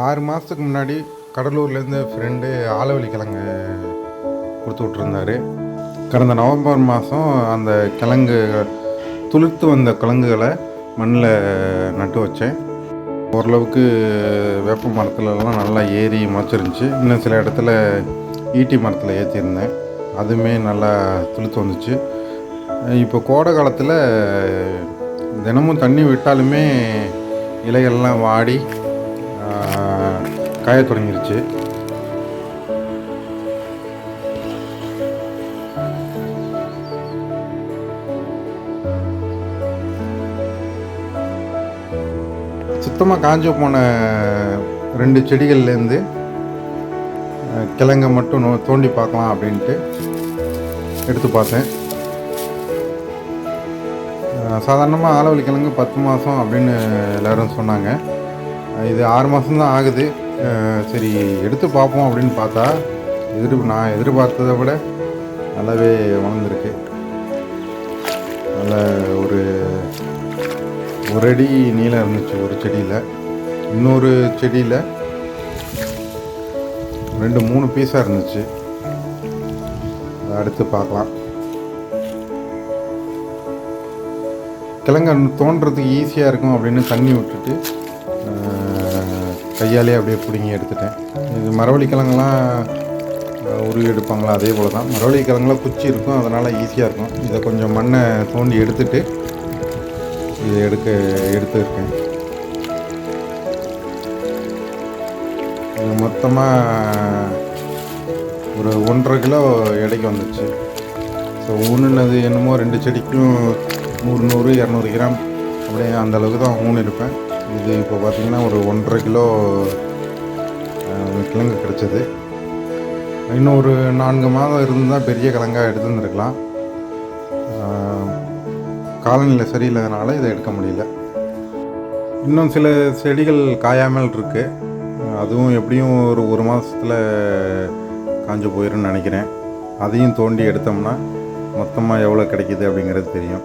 ஆறு மாதத்துக்கு முன்னாடி கடலூர்லேருந்து ஃப்ரெண்டு ஆலவலி கிழங்கு கொடுத்து விட்ருந்தாரு கடந்த நவம்பர் மாதம் அந்த கிழங்கு துளிர்த்து வந்த கிழங்குகளை மண்ணில் நட்டு வச்சேன். ஓரளவுக்கு வேப்ப மரத்துலலாம் நல்லா ஏறி முளைச்சிருந்துச்சி இன்னும் சில இடத்துல ஈட்டி மரத்தில் ஏற்றிருந்தேன் அதுவுமே நல்லா துளுத்து வந்துச்சு. இப்போ கோடை காலத்தில் தினமும் தண்ணி விட்டாலுமே இலைகள்லாம் வாடி காய காயத் தொடங்கிருச்சு. சுத்தமாக காஞ்சு போன ரெண்டு செடிகள்லேருந்து கிழங்கை கிழங்க மட்டும் நோ தோண்டி பார்க்கலாம் அப்படின்ட்டு எடுத்து பார்த்தேன். சாதாரணமாக ஆலவலி கிழங்கு பத்து மாதம் அப்படின்னு எல்லோரும் சொன்னாங்க. இது ஆறு மாதம்தான் ஆகுது. சரி எடுத்து பார்ப்போம் அப்படின்னு பார்த்தா எதிர் நான் எதிர்பார்த்ததை விட நல்லாவே வளர்ந்துருக்கு. நல்ல ஒரு ஒரு அடி நீளம் இருந்துச்சு ஒரு செடியில். இன்னொரு செடியில் ரெண்டு மூணு பீஸாக இருந்துச்சு. அதை அடுத்து பார்க்கலாம். கிழங்கு தோன்றதுக்கு ஈஸியாக இருக்கும் அப்படின்னு தண்ணி விட்டுட்டு கையாலே அப்படியே பிடுங்கி எடுத்துட்டேன். இது மரவள்ளி கிழங்கெல்லாம் உருவி எடுப்பாங்களா அதே போல் தான். மரவள்ளி கிழங்குலாம் குச்சி இருக்கும் அதனால் ஈஸியாக இருக்கும். இதை கொஞ்சம் மண்ணை தோண்டி எடுத்துட்டு இதை எடுக்க எடுத்துருக்கேன் இது மொத்தமாக ஒரு ஒன்றரை கிலோ எடைக்கு வந்துச்சு. ஸோ ஊனுனது என்னமோ ரெண்டு செடிக்கும் நூறு நூறு இரநூறு கிராம். அப்படியே அந்தளவுக்கு தான் ஊன் இருப்பேன் இது இப்போ பார்த்தீங்கன்னா ஒரு ஒன்றரை கிலோ கிழங்கு கிடச்சிது. இன்னும் ஒரு நான்கு மாதம் இருந்தால் பெரிய கிழங்காக எடுத்துருந்துருக்கலாம். காலநிலை சரியில்லாதனால இதை எடுக்க முடியல. இன்னும் சில செடிகள் காயாமல் இருக்குது அதுவும் எப்படியும் ஒரு ஒரு மாதத்தில் காஞ்சு போயிடும்னு நினைக்கிறேன். அதையும் தோண்டி எடுத்தோம்னா மொத்தமாக எவ்வளோ கிடைக்கிது அப்படிங்கிறது தெரியும்.